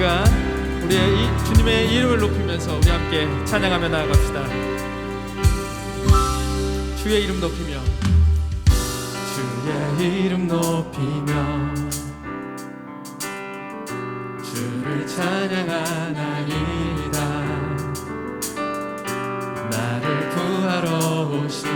시간 우리의 이, 주님의 이름을 높이면서 우리 함께 찬양하며 나아갑시다. 주의 이름 높이며. 주의 이름 높이며. 주를 찬양하나이다. 나를 구하러 오신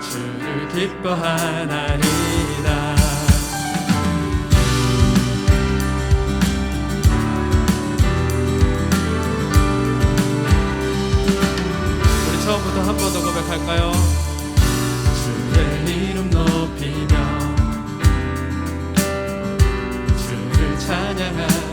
주를 기뻐하나니 더 한 번 더 고백할까요? 주의 이름 높이며 주를 찬양하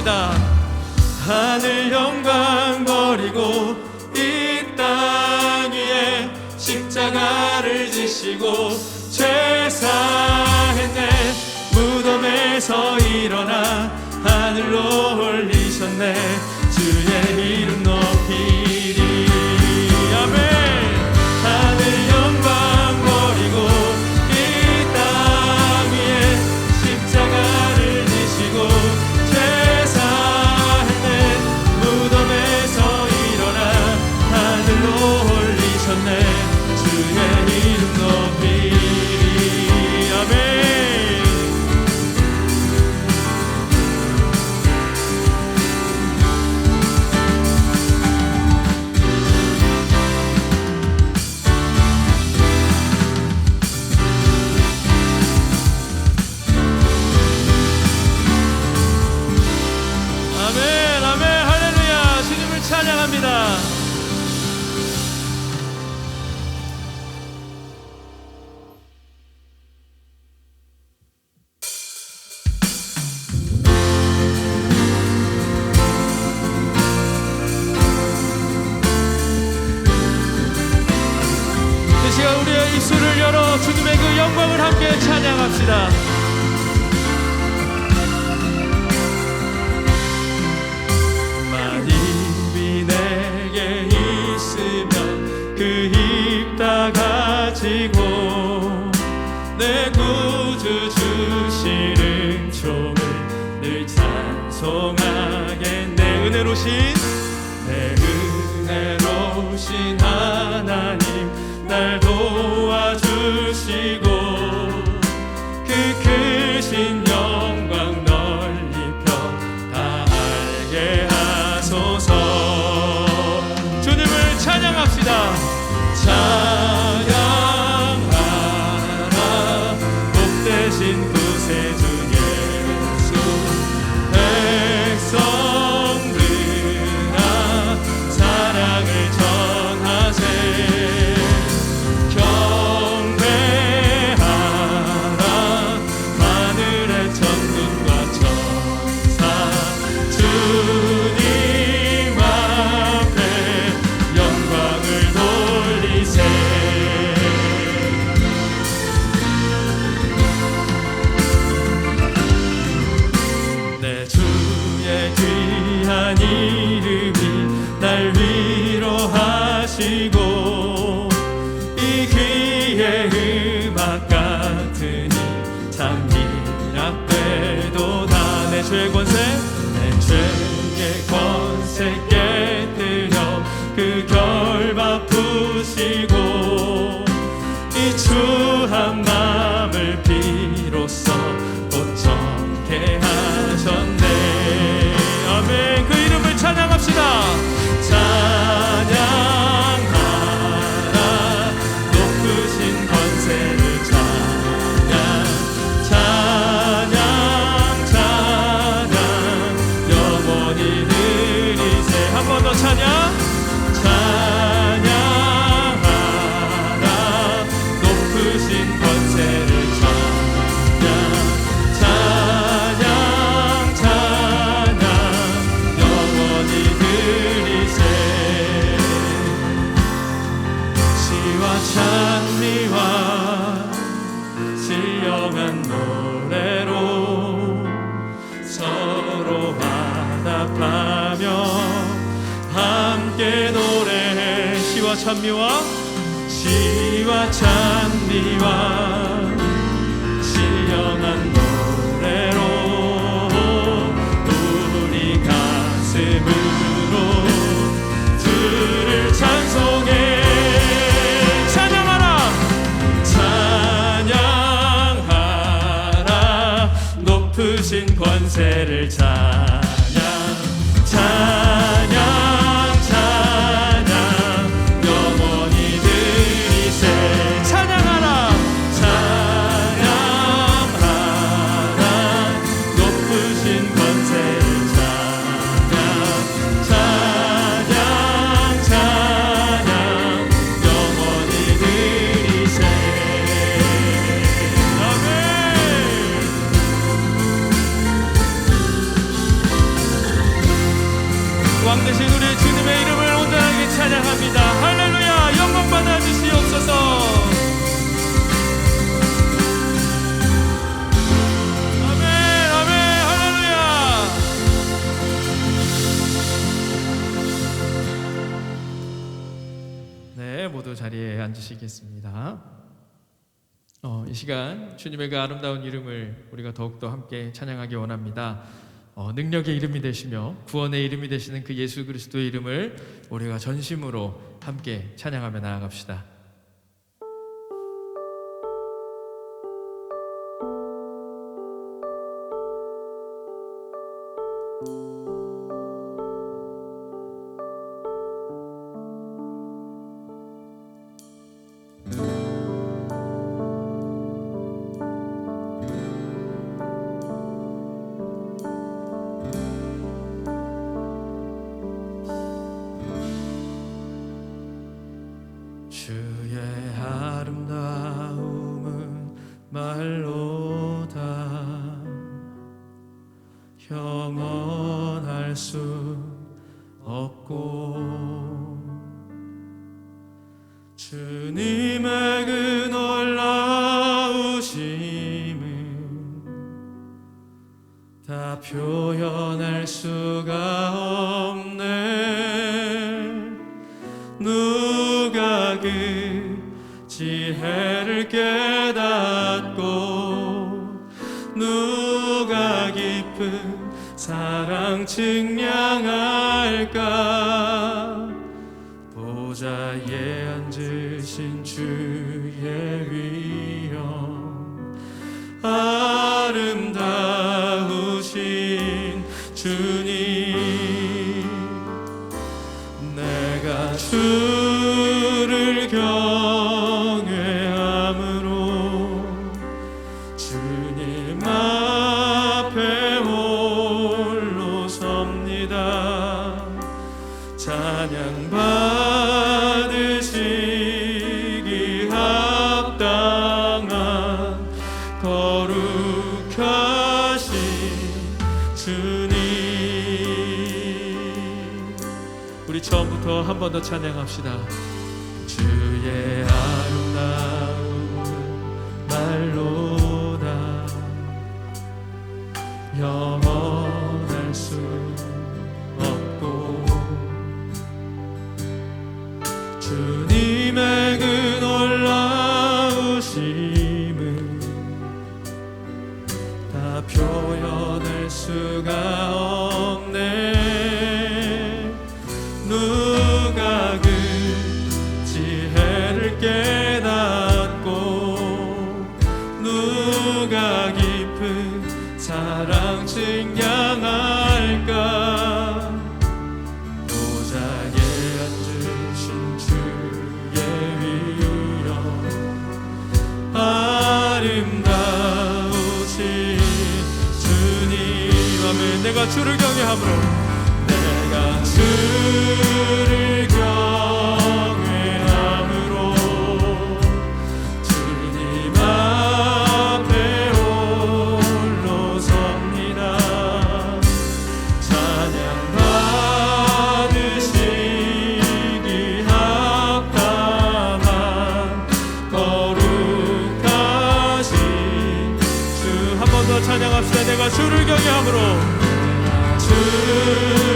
합시다. 하늘 영광 버리고 이 땅 위에 십자가를 지시고 죄사했네. 무덤에서 일어나 늘 찬송하게 내 은혜로신 내 은혜로신 하나님 날 도와주시고 make 높으신 권세를 찾 어, 이 시간 주님의 그 아름다운 이름을 우리가 더욱더 함께 찬양하기 원합니다. 어, 능력의 이름이 되시며 구원의 이름이 되시는 그 예수 그리스도의 이름을 우리가 전심으로 함께 찬양하며 나아갑시다. 아름다우신 주 더한번 더 찬양합시다. 주의 아름다운 말로 사랑 증량할까? 보자에 앉으신 주의 위로 아름다우신 주님 하면 내가 주를 경외함으로 내가 주를 내가 주를 경외함으로. 주.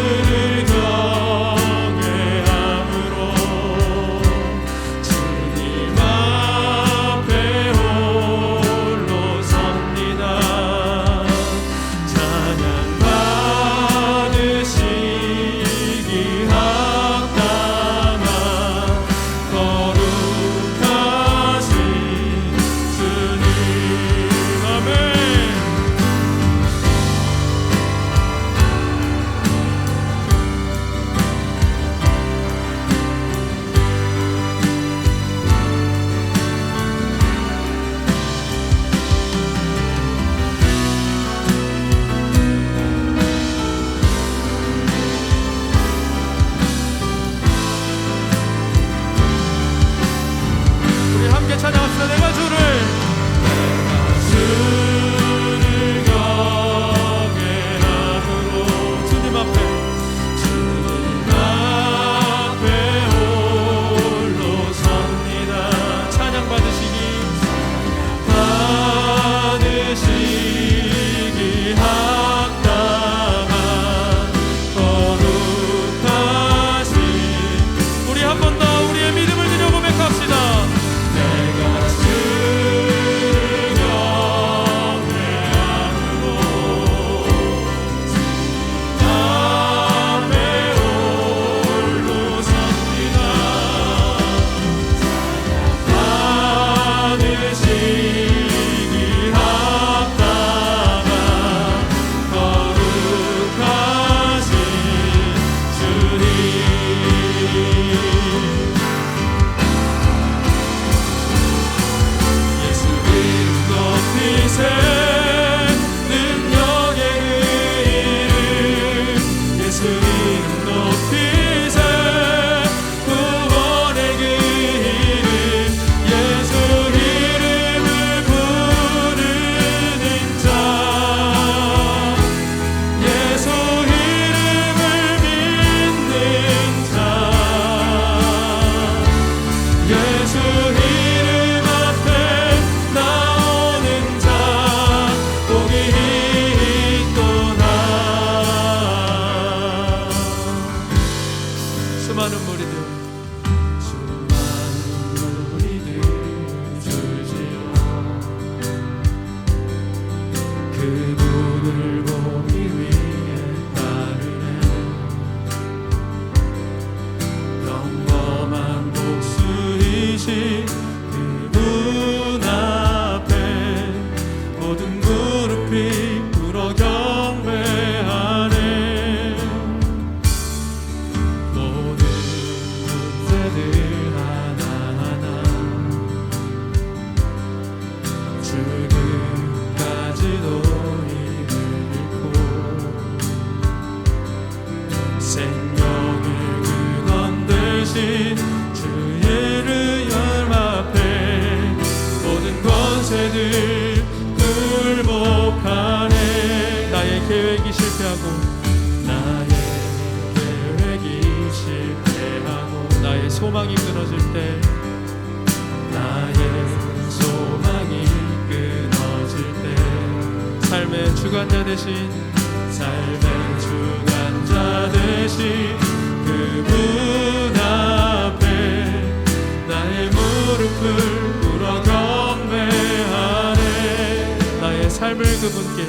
삶을 그분께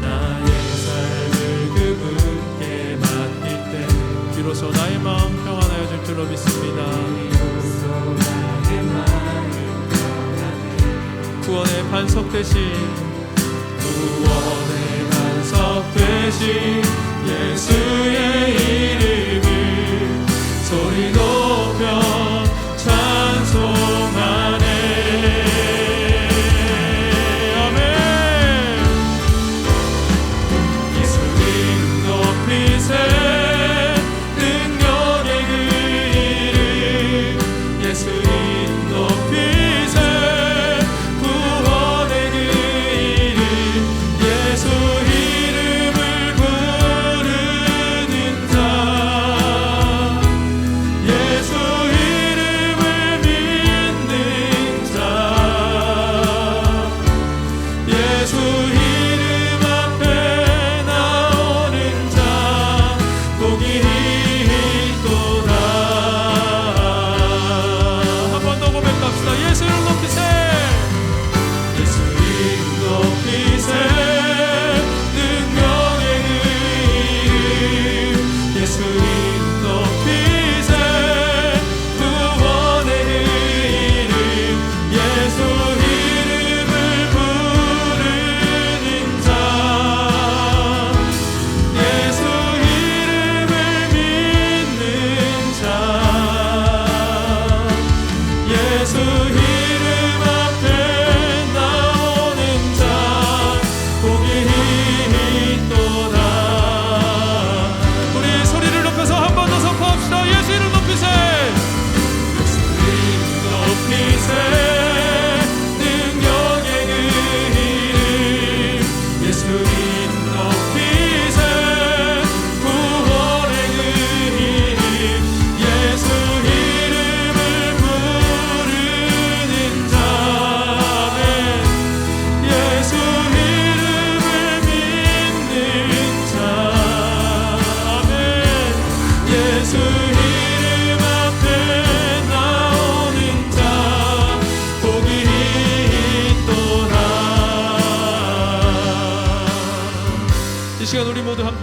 나의 삶을 그분께 맡길 때 비로소 나의 마음 평안하여 줄 줄로 믿습니다. 구원의 반석 대신 구원의 반석 대신 예수의 이름을 소리 높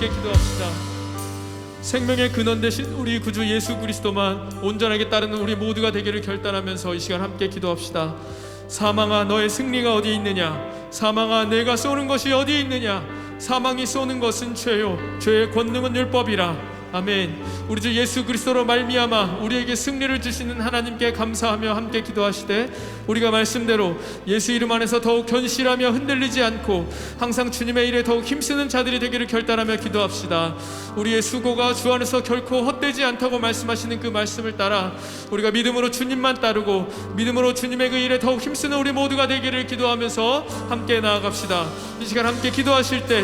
함께 기도합시다 생명의 근원 되신 우리 구주 예수 그리스도만 온전하게 따르는 우리 모두가 되기를 결단하면서 이 시간 함께 기도합시다. 사망아 너의 승리가 어디 있느냐? 사망아 내가 쏘는 것이 어디 있느냐? 사망이 쏘는 것은 죄요 죄의 권능은 율법이라. 아멘. 우리 주 예수 그리스도로 말미암아 우리에게 승리를 주시는 하나님께 감사하며 함께 기도하시되 우리가 말씀대로 예수 이름 안에서 더욱 견실하며 흔들리지 않고 항상 주님의 일에 더욱 힘쓰는 자들이 되기를 결단하며 기도합시다. 우리의 수고가 주 안에서 결코 헛되지 않다고 말씀하시는 그 말씀을 따라 우리가 믿음으로 주님만 따르고 믿음으로 주님의 그 일에 더욱 힘쓰는 우리 모두가 되기를 기도하면서 함께 나아갑시다. 이 시간 함께 기도하실 때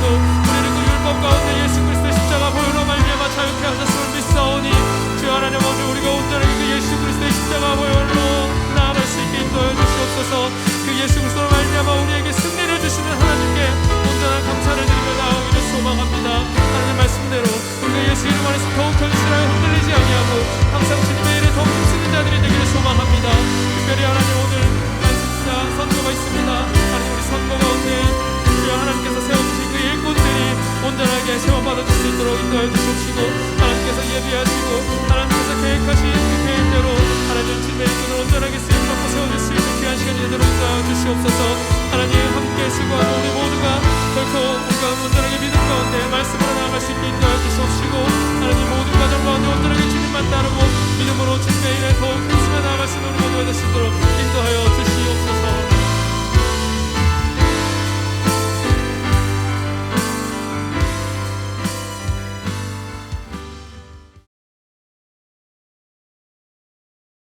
하셨고 우리는 그 율법 가운데 예수 그리스도의 십자가 보혈로 말미암아 자유케 하셨음을 믿사오니 주 하나님 아버지 우리가 온전하게 그 예수 그리스도의 십자가 보혈로 나아갈 수 있게 인도해 주시옵소서. 그 예수 그리스도로 말미암아 우리에게 승리를 주시는 하나님께 온전한 감사를 드리며 나오기를 소망합니다. 하나님 말씀대로 우리가 예수 이름 안에서 더욱 견실하여 흔들리지 아니하고 항상 주님의 일에 더욱 힘쓰는 자들이 되기를 소망합니다. 특별히 하나님 오늘 말씀자 선거가 있습니다 인도해 주옵시고 하나님께서 예비하시고 하나님께서 계획하신 그 계획대로 하나님 침대의 눈을 온전하게 쓰임받고 세워주실 그 귀한 시간이 되도록 도와주시옵소서. 하나님 함께 수고하고 우리 모두가 결코 우리가 온전하게 믿음 가운데 말씀으로 나아갈 수 있게 인도해 주시옵시고 하나님 모든 과정 가운데 온전하게 주님만 따르고 믿음으로 진리의 일에 더욱 힘쓰며 나아갈 수 있는 우리 모두가 되시도록 인도하여 주시옵소서.